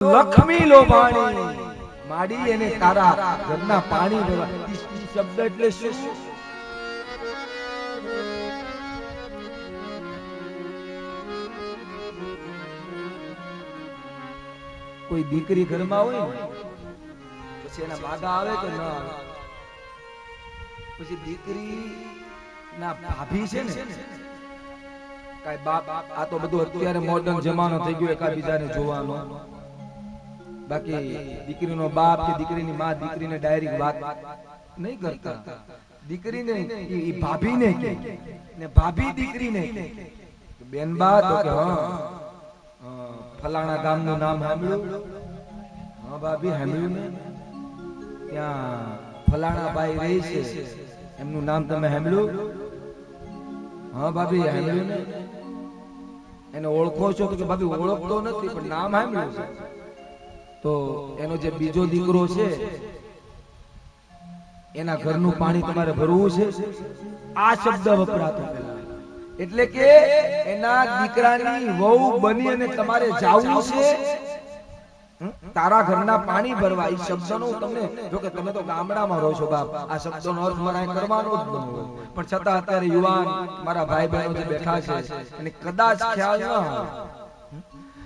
લક્ષ્મી લોભાણી, માડી અને તારા ઘરના પાણી શબ્દ એટલે શું? કોઈ દીકરી ઘરમાં હોય પછી એના માગા આવે કે ન આવે? પછી દીકરી ના ભાભી છે ને, કાંઈ બાપ, આ તો બધું અત્યારે મોડર્ન જમાનો થઈ ગયો, એકાબીજાને જોવાનો. બાકી દીકરીનો બાપ કે દીકરીની માં દીકરીને ડાયરેક્ટ વાત નહીં કરતા. દીકરીને ઈ ભાભીને કહે ને ભાભી દીકરીને કે બેનબા તો કે, હા ફલાણા ગામનું નામ સાંભળ્યું? હા, ભાભી, સાંભળ્યું ને. ત્યાં ફલાણા ભાઈ રહે છે, એમનું નામ તમે સાંભળ્યું? હા, ભાભી, સાંભળ્યું ને. એને ઓળખો છો? કે, ભાભી, ઓળખતો નથી, પણ નામ સાંભળ્યું છે. તો એનો જે બીજો દીકરો છે, એના ઘરનું પાણી તમારે ભરવું છે? આ શબ્દ વપરાતો એટલે કે એના દીકરાની વહુ બની અને તમારે જાવું છે? તારા ઘરના પાણી ભરવા એ શબ્દનો તમને જો કે તમે તો ગામડામાં રહો છો બાપ, આ શબ્દનો અર્થ મારા કરવાનો જ ન પણ છતાં અત્યારે યુવાન મારા ભાઈ બહેનો જે બેઠા છે અને કદાચ ખ્યાલ ન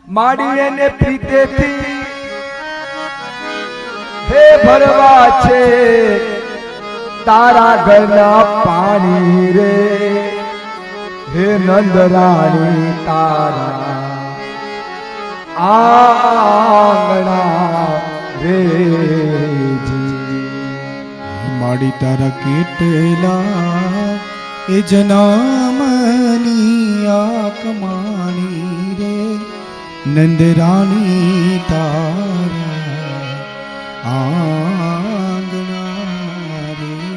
માડી એને પ્રીતેથી હે ભરવા છે. તારા ઘરના પાણી રે. હે નંદરાણી તારા. આંગણા રે માડી તારા કેટલા એ જનામની આ કમાણી રે. નંદરાણી તારા. આ